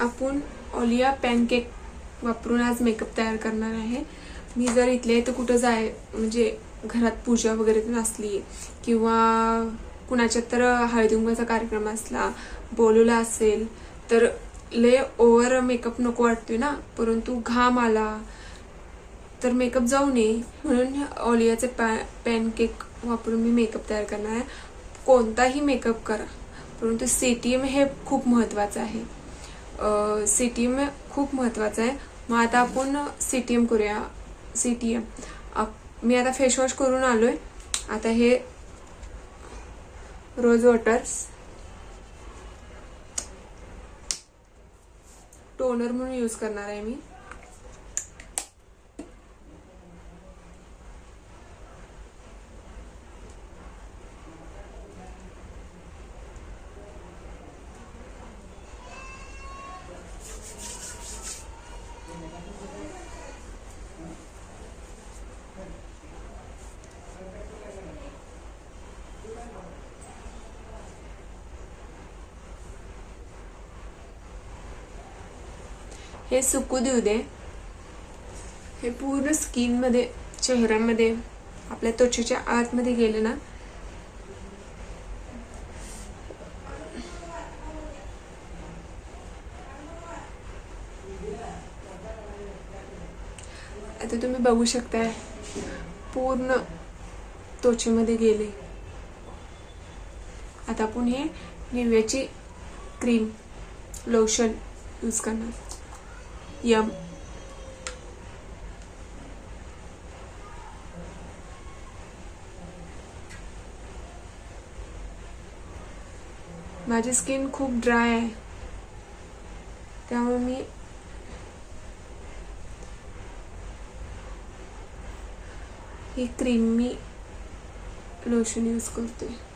आपण ऑलिया पॅनकेक वापरून आज मेकअप तयार करणार आहे. मी जर इथले तर कुठं जाय म्हणजे घरात पूजा वगैरे तर असली किंवा कुणाच्यात तर हळदुंबाचा कार्यक्रम असला बोलवला असेल तर लय ओव्हर मेकअप नको वाटतोय ना. परंतु घाम आला तर मेकअप जाऊ नये. म्हणून ऑलियाचे पॅ पॅनकेक वापरून मी मेकअप तयार करणार आहे. कोणताही मेकअप करा परंतु सी टी एम हे खूप महत्त्वाचं आहे. सी टी एम खूप महत्त्वाचं आहे. मग आता आपण सी टी एम करूया. सी टी एम मी आता फेसवॉश करून आलो आहे आता हे रोज वॉटर्स टोनर म्हणून यूज करणार आहे मी. हे सुकू देऊ दे. हे पूर्ण स्किनमध्ये चेहऱ्यामध्ये आपल्या त्वचेच्या आतमध्ये गेले ना. आता तुम्ही बघू शकताय पूर्ण त्वचेमध्ये गेले. आता आपण हे निव्याची क्रीम लोशन यूज करणार. यम माझी स्किन खूप ड्राय आहे. त्यामुळे मी ही क्रीम मी लोशन यूज़ करते.